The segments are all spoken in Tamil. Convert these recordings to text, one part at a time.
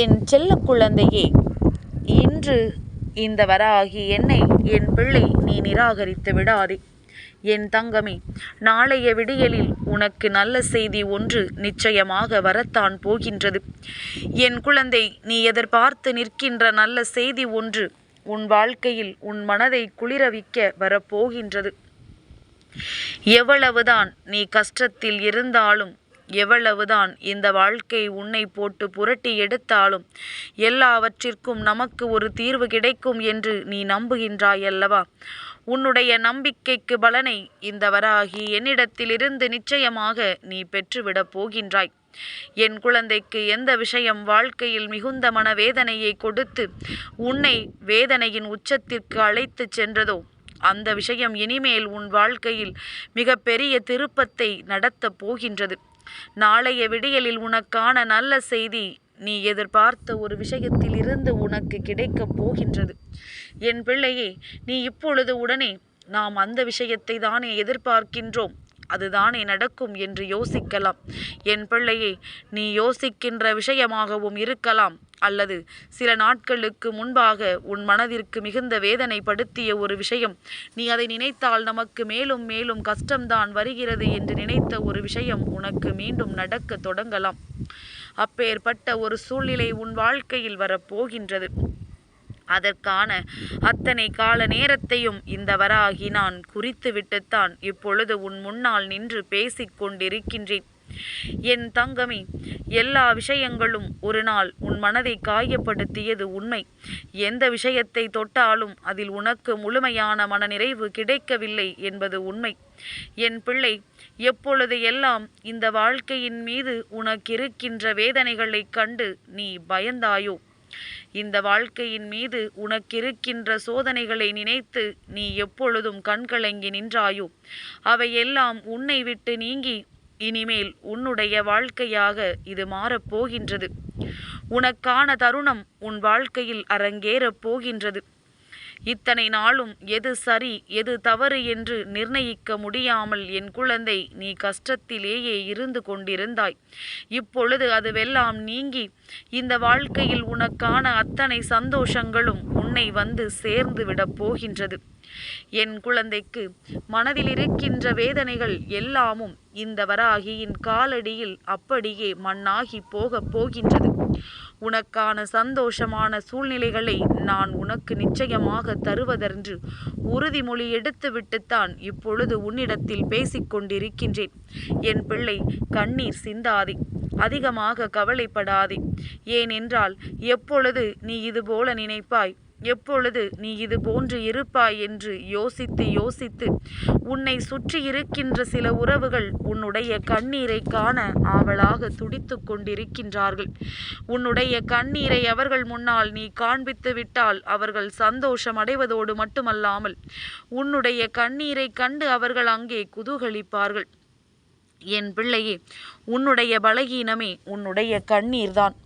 என் செல்ல குழந்தையே இன்று இந்த வராகி என்னை என் பிள்ளை நீ நிராகரித்து விடாதே. என் தங்கமே நாளைய விடியலில் உனக்கு நல்ல செய்தி ஒன்று நிச்சயமாக வரத்தான் போகின்றது. என் குழந்தை நீ எதிர்பார்த்து நிற்கின்ற நல்ல செய்தி ஒன்று உன் வாழ்க்கையில் உன் மனதை குளிரவிக்க வரப்போகின்றது. எவ்வளவுதான் நீ கஷ்டத்தில் இருந்தாலும் எவ்வளவுதான் இந்த வாழ்க்கை உன்னை போட்டு புரட்டி எடுத்தாலும் எல்லாவற்றிற்கும் நமக்கு ஒரு தீர்வு கிடைக்கும் என்று நீ நம்புகின்றாய் அல்லவா உன்னுடைய நம்பிக்கைக்கு பலனை இந்த வராகி என்னிடத்திலிருந்து நிச்சயமாக நீ பெற்றுவிடப் போகின்றாய். என் குழந்தைக்கு எந்த விஷயம் வாழ்க்கையில் மிகுந்த மனவேதனையை கொடுத்து உன்னை வேதனையின் உச்சத்திற்கு அழைத்துச் சென்றதோ அந்த விஷயம் இனிமேல் உன் வாழ்க்கையில் மிகப்பெரிய திருப்பத்தை நடத்தப் போகின்றது. நாளைய விடியலில் உனக்கான நல்ல செய்தி நீ எதிர்பார்த்த ஒரு விஷயத்தில் இருந்து உனக்கு கிடைக்கப் போகின்றது. என் பிள்ளையே நீ இப்பொழுது உடனே நாம் அந்த விஷயத்தை தானே எதிர்பார்க்கின்றோம். அதுதானே நடக்கும் என்று யோசிக்கலாம். என் பிள்ளையே நீ யோசிக்கின்ற விஷயமாகவும் இருக்கலாம். அல்லது சில நாட்களுக்கு முன்பாக உன் மனதிற்கு மிகுந்த வேதனைப்படுத்திய ஒரு விஷயம். நீ அதை நினைத்தால் நமக்கு மேலும் மேலும் கஷ்டம்தான் வருகிறது என்று நினைத்த ஒரு விஷயம் உனக்கு மீண்டும் நடக்க தொடங்கலாம். அப்பேற்பட்ட ஒரு சூழ்நிலை உன் வாழ்க்கையில் வரப்போகின்றது. அதற்கான அத்தனை கால நேரத்தையும் இந்த வராகி நான் குறித்துவிட்டுத்தான் இப்பொழுது உன் முன்னால் நின்று பேசிக் கொண்டிருக்கின்றேன் என் தங்கமே எல்லா விஷயங்களும் ஒரு நாள் உன் மனதை காயப்படுத்தியது உண்மை. எந்த விஷயத்தை தொட்டாலும் அதில் உனக்கு முழுமையான மனநிறைவு கிடைக்கவில்லை என்பது உண்மை. என் பிள்ளை எப்பொழுது எல்லாம் இந்த வாழ்க்கையின் மீது உனக்கிருக்கின்ற வேதனைகளைக் கண்டு நீ பயந்தாயோ? இந்த வாழ்க்கையின் மீது உனக்கிருக்கின்ற சோதனைகளை நினைத்து நீ எப்பொழுதும் கண்கலங்கி நின்றாயோ? அவையெல்லாம் உன்னை விட்டு நீங்கி இனிமேல் உன்னுடைய வாழ்க்கையாக இது மாறப்போகின்றது. உனக்கான தருணம் உன் வாழ்க்கையில் அரங்கேறப் போகின்றது. இத்தனை நாளும் எது சரி எது தவறு என்று நிர்ணயிக்க முடியாமல் என் குழந்தை நீ கஷ்டத்திலேயே இருந்து கொண்டிருந்தாய். இப்பொழுது அதுவெல்லாம் நீங்கி இந்த வாழ்க்கையில் உனக்கான அத்தனை சந்தோஷங்களும் உன்னை வந்து சேர்ந்து விடப் போகின்றது. என் குழந்தைக்கு மனதில் இருக்கின்ற வேதனைகள் எல்லாமும் இந்த வராகியின் காலடியில் அப்படியே மண்ணாகி போகப் போகின்றது. உனக்கான சந்தோஷமான சூழ்நிலைகளை நான் உனக்கு நிச்சயமாக தருவதென்று உறுதிமொழி எடுத்துவிட்டுத்தான் இப்பொழுது உன்னிடத்தில் பேசிக்கொண்டிருக்கின்றேன் என் பிள்ளை கண்ணீர் சிந்தாதே. அதிகமாக கவலைப்படாதே. ஏனென்றால் எப்பொழுது நீ இதுபோல நினைப்பாய்? எப்பொழுது நீ இது போன்று இருப்பாய் என்று யோசித்து யோசித்து உன்னை சுற்றி இருக்கின்ற சில உறவுகள் உன்னுடைய கண்ணீரை காண ஆவலாக துடித்து கொண்டிருக்கின்றார்கள். உன்னுடைய கண்ணீரை அவர்கள் முன்னால் நீ காண்பித்து விட்டால் அவர்கள் சந்தோஷம் அடைவதோடு மட்டுமல்லாமல் உன்னுடைய கண்ணீரை கண்டு அவர்கள் அங்கே குதூகலிப்பார்கள். என் பிள்ளையே உன்னுடைய பலகீனமே உன்னுடைய கண்ணீர்தான்.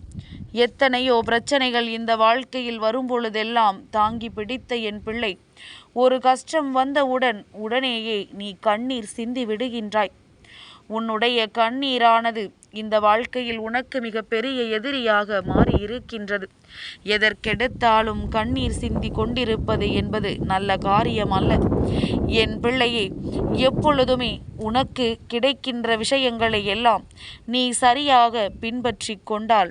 எத்தனையோ பிரச்சனைகள் இந்த வாழ்க்கையில் வரும்பொழுதெல்லாம் தாங்கி பிடித்த என் பிள்ளை. ஒரு கஷ்டம் வந்தவுடன் உடனேயே நீ கண்ணீர் சிந்தி விடுகின்றாய். உன்னுடைய கண்ணீரானது இந்த வாழ்க்கையில் உனக்கு மிக பெரிய எதிரியாக மாறியிருக்கின்றது. எதற்கெடுத்தாலும் கண்ணீர் சிந்தி கொண்டிருப்பது என்பது நல்ல காரியம் அல்ல. என் பிள்ளையே எப்பொழுதுமே உனக்கு கிடைக்கின்ற விஷயங்களை எல்லாம் நீ சரியாக பின்பற்றி கொண்டால்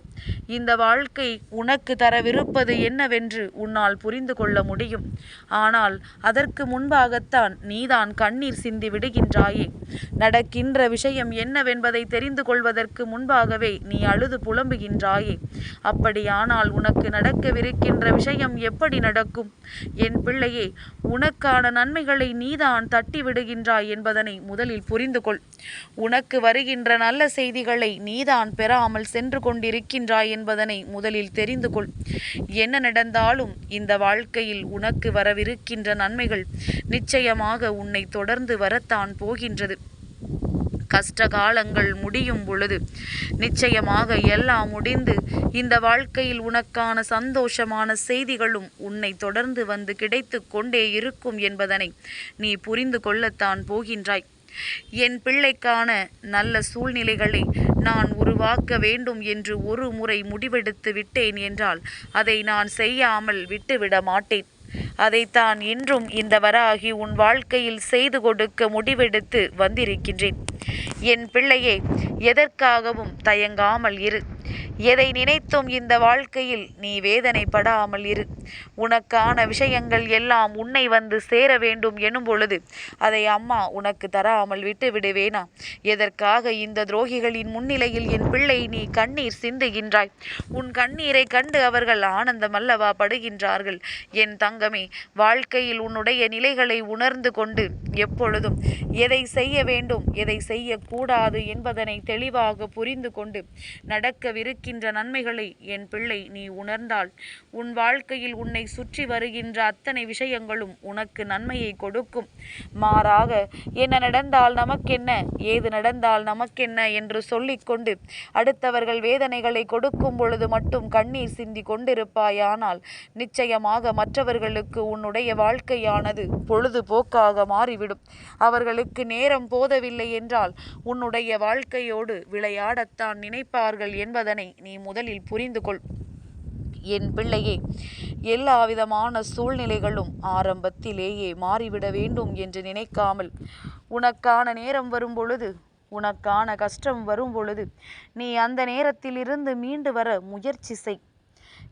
இந்த வாழ்க்கை உனக்கு தரவிருப்பது என்னவென்று உன்னால் புரிந்து கொள்ள முடியும். ஆனால் அதற்கு முன்பாகத்தான் நீதான் கண்ணீர் சிந்தி விடுகின்றாயே. நடக்கின்ற விஷயம் என்னவென்பதை தெரிந்து கொள்வதற்கு அதற்கு முன்பாகவே நீ அழுது புலம்புகின்றாயே. அப்படியானால் உனக்கு நடக்கவிருக்கின்ற விஷயம் எப்படி நடக்கும்? என் பிள்ளையே உனக்கான நன்மைகளை நீதான் தட்டி விடுகின்றாய் என்பதனை முதலில் புரிந்து கொள். உனக்கு வருகின்ற நல்ல செய்திகளை நீதான் பெறாமல் சென்று கொண்டிருக்கின்றாய் என்பதனை முதலில் தெரிந்து கொள். என்ன நடந்தாலும் இந்த வாழ்க்கையில் உனக்கு வரவிருக்கின்ற நன்மைகள் நிச்சயமாக உன்னை தொடர்ந்து வரத்தான் போகின்றது. கஷ்ட காலங்கள் முடியும் பொழுது நிச்சயமாக எல்லாம் முடிந்து இந்த வாழ்க்கையில் உனக்கான சந்தோஷமான செய்திகளும் உன்னை தொடர்ந்து வந்து கிடைத்து கொண்டே இருக்கும் என்பதனை நீ புரிந்து கொள்ளத்தான் போகின்றாய். என் பிள்ளைக்கான நல்ல சூழ்நிலைகளை நான் உருவாக்க வேண்டும் என்று ஒரு முறை முடிவெடுத்து விட்டேன் என்றால் அதை நான் செய்யாமல் விட்டுவிட மாட்டேன். அதைத்தான் இன்றும் இந்த வராகி உன் வாழ்க்கையில் செய்து கொடுக்க முடிவெடுத்து வந்திருக்கின்றேன். என் பிள்ளையே எதற்காகவும் தயங்காமல் இரு. எதை நினைத்தும் இந்த வாழ்க்கையில் நீ வேதனைப்படாமல் இரு. உனக்கான விஷயங்கள் எல்லாம் உன்னை வந்து சேர வேண்டும் எனும் பொழுது அதை அம்மா உனக்கு தராமல் விட்டு விடுவேனா? எதற்காக இந்த துரோகிகளின் முன்னிலையில் என் பிள்ளை நீ கண்ணீர் சிந்துகின்றாய்? உன் கண்ணீரை கண்டு அவர்கள் ஆனந்தமல்லவா படுகின்றார்கள்? என் தங்கமே வாழ்க்கையில் உன்னுடைய நிலைகளை உணர்ந்து கொண்டு எப்பொழுதும் எதை செய்ய வேண்டும் எதை செய்யக்கூடாது கூடாது என்பதனை தெளிவாக புரிந்து கொண்டு நடக்கவிருக்கின்ற நன்மைகளை என் பிள்ளை நீ உணர்ந்தால் உன் வாழ்க்கையில் உன்னை சுற்றி வருகின்ற அத்தனை விஷயங்களும் உனக்கு நன்மையை கொடுக்கும். மாறாக என்ன நடந்தால் நமக்கென்ன ஏது நடந்தால் நமக்கென்ன என்று சொல்லிக்கொண்டு அடுத்தவர்கள் வேதனைகளை கொடுக்கும் பொழுது மட்டும் கண்ணீர் சிந்தி கொண்டிருப்பாயானால் நிச்சயமாக மற்றவர்களுக்கு உன்னுடைய வாழ்க்கையானது பொழுதுபோக்காக மாறிவிடும். அவர்களுக்கு நேரம் போதவில்லை என்றால் உன்னுடைய வாழ்க்கையோடு விளையாடத்தான் நினைப்பார்கள் என்பதனை நீ முதலில் புரிந்து கொள். என் பிள்ளையே எல்லா விதமான சூழ்நிலைகளும் ஆரம்பத்திலேயே மாறிவிட வேண்டும் என்று நினைக்காமல் உனக்கான நேரம் வரும் பொழுது உனக்கான கஷ்டம் வரும் பொழுது நீ அந்த நேரத்தில் இருந்து மீண்டு வர முயற்சி செய்.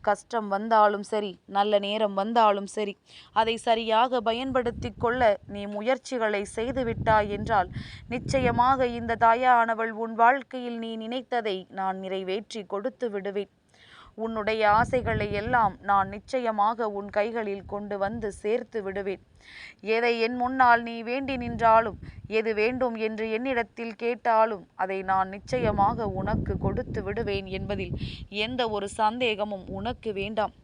கஷ்டம் வந்தாலும் சரி நல்ல நேரம் வந்தாலும் சரி அதை சரியாக பயன்படுத்தி கொள்ள நீ முயற்சிகளை செய்துவிட்டாய் என்றால் நிச்சயமாக இந்த தாயானவள் உன் வாழ்க்கையில் நீ நினைத்ததை நான் நிறைவேற்றி கொடுத்து விடுவேன். உன்னுடைய ஆசைகளை எல்லாம் நான் நிச்சயமாக உன் கைகளில் கொண்டு வந்து சேர்த்து விடுவேன். எதை என் முன்னால் நீ வேண்டி நின்றாலும் எது வேண்டும் என்று என்னிடத்தில் கேட்டாலும் அதை நான் நிச்சயமாக உனக்கு கொடுத்து விடுவேன் என்பதில் எந்த ஒரு சந்தேகமும் உனக்கு வேண்டாம்.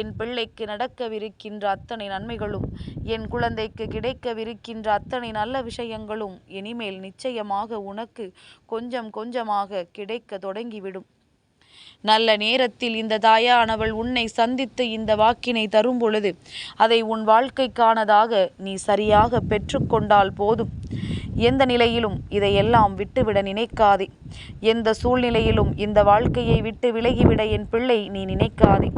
என் பிள்ளைக்கு நடக்கவிருக்கின்ற அத்தனை நன்மைகளும் என் குழந்தைக்கு கிடைக்கவிருக்கின்ற அத்தனை நல்ல விஷயங்களும் இனிமேல் நிச்சயமாக உனக்கு கொஞ்சம் கொஞ்சமாக கிடைக்க தொடங்கிவிடும். நல்ல நேரத்தில் இந்த தாயானவள் உன்னை சந்தித்து இந்த வாக்கினை தரும் பொழுது அதை உன் வாழ்க்கைக்கானதாக நீ சரியாக பெற்றுக்கொண்டால் போதும். எந்த நிலையிலும் இதையெல்லாம் விட்டுவிட நினைக்காதே. எந்த சூழ்நிலையிலும் இந்த வாழ்க்கையை விட்டு விலகிவிட என் பிள்ளை நீ நினைக்காதே.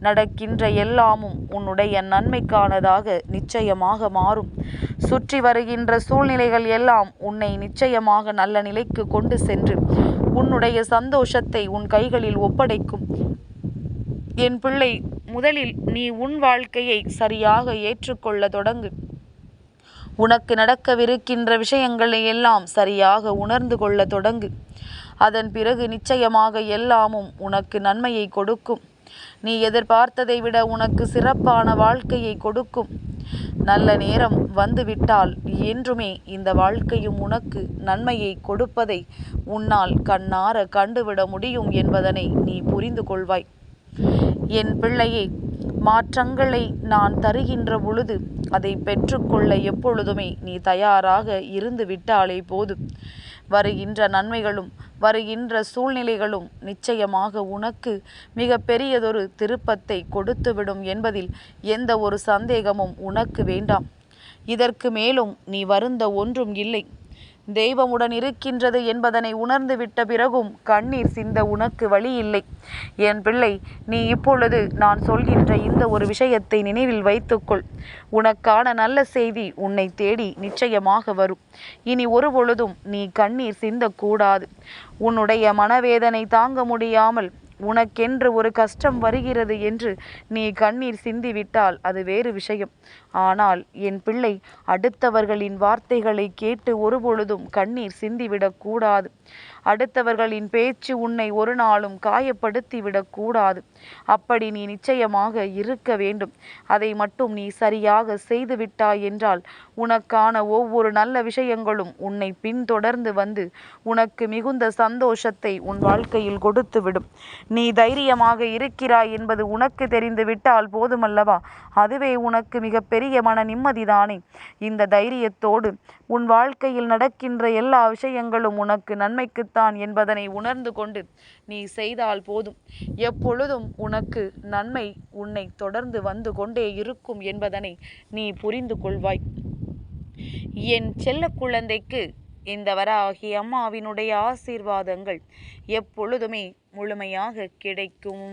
நடக்கின்ற எல்லாமும் உன்னுடைய நன்மைக்கானதாக நிச்சயமாக மாறும். சுற்றி வருகின்ற சூழ்நிலைகள் எல்லாம் உன்னை நிச்சயமாக நல்ல நிலைக்கு கொண்டு சென்று உன்னுடைய சந்தோஷத்தை உன் கைகளில் ஒப்படைக்கும். என் பிள்ளை முதலில் நீ உன் வாழ்க்கையை சரியாக ஏற்றுக்கொள்ள தொடங்கு. உனக்கு நடக்கவிருக்கின்ற விஷயங்களை எல்லாம் சரியாக உணர்ந்து கொள்ள தொடங்கு. அதன் பிறகு நிச்சயமாக எல்லாமும் உனக்கு நன்மையை கொடுக்கும். நீ எதிர்பார்த்ததை விட உனக்கு சிறப்பான வாழ்க்கையை கொடுக்கும். நல்ல நேரம் வந்துவிட்டால் என்றுமே இந்த வாழ்க்கையும் உனக்கு நன்மையை கொடுப்பதை உன்னால் கண்ணார கண்டுவிட முடியும் என்பதனை நீ புரிந்து கொள்வாய். என் பிள்ளையே மாற்றங்களை நான் தருகின்ற பொழுது அதை பெற்றுக்கொள்ள எப்பொழுதுமே நீ தயாராக இருந்து விட்டாலே போதும் வருகின்ற நன்மைகளும் வருகின்ற சூழ்நிலைகளும் நிச்சயமாக உனக்கு மிக பெரியதொரு திருப்பத்தை கொடுத்துவிடும் என்பதில் எந்த ஒரு சந்தேகமும் உனக்கு வேண்டாம். இதற்கு மேலும் நீ வருந்த ஒன்றும் இல்லை. தெய்வமுடன் இருக்கின்றது என்பதனை உணர்ந்துவிட்ட பிறகும் கண்ணீர் சிந்த உனக்கு வழி இல்லை என் பிள்ளை நீ இப்பொழுது நான் சொல்கின்ற இந்த ஒரு விஷயத்தை நினைவில் வைத்துக்கொள். உனக்கான நல்ல செய்தி உன்னை தேடி நிச்சயமாக வரும். இனி ஒரு பொழுதும் நீ கண்ணீர் சிந்தக்கூடாது. உன்னுடைய மனவேதனை தாங்க முடியாமல் உனக்கென்று ஒரு கஷ்டம் வருகிறது என்று நீ கண்ணீர் சிந்திவிட்டால் அது வேறு விஷயம். ஆனால் என் பிள்ளை அடுத்தவர்களின் வார்த்தைகளை கேட்டு ஒருபொழுதும் கண்ணீர் சிந்திவிடக்கூடாது அடுத்தவர்களின் பேச்சு உன்னை ஒரு நாளும் காயப்படுத்தி விடக்கூடாது அப்படி நீ நிச்சயமாக இருக்க வேண்டும். அதை மட்டும் நீ சரியாக செய்துவிட்டாய் என்றால் உனக்கான ஒவ்வொரு நல்ல விஷயங்களும் உன்னை பின்தொடர்ந்து வந்து உனக்கு மிகுந்த சந்தோஷத்தை உன் வாழ்க்கையில் கொடுத்துவிடும். நீ தைரியமாக இருக்கிறாய் என்பது உனக்கு தெரிந்து விட்டால் போதுமல்லவா? அதுவே உனக்கு மிகப்பெரிய மன நிம்மதிதானே? இந்த தைரியத்தோடு உன் வாழ்க்கையில் நடக்கின்ற எல்லா விஷயங்களும் உனக்கு நன்மைக்குத்தான் என்பதனை உணர்ந்து கொண்டு நீ செய்தால் போதும். எப்பொழுதும் உனக்கு நன்மை உன்னை தொடர்ந்து வந்து கொண்டே இருக்கும் என்பதனை நீ புரிந்து கொள்வாய். என் செல்ல குழந்தைக்கு இந்த வராகி அம்மாவினுடைய ஆசீர்வாதங்கள் எப்பொழுதுமே முழுமையாக கிடைக்கும்.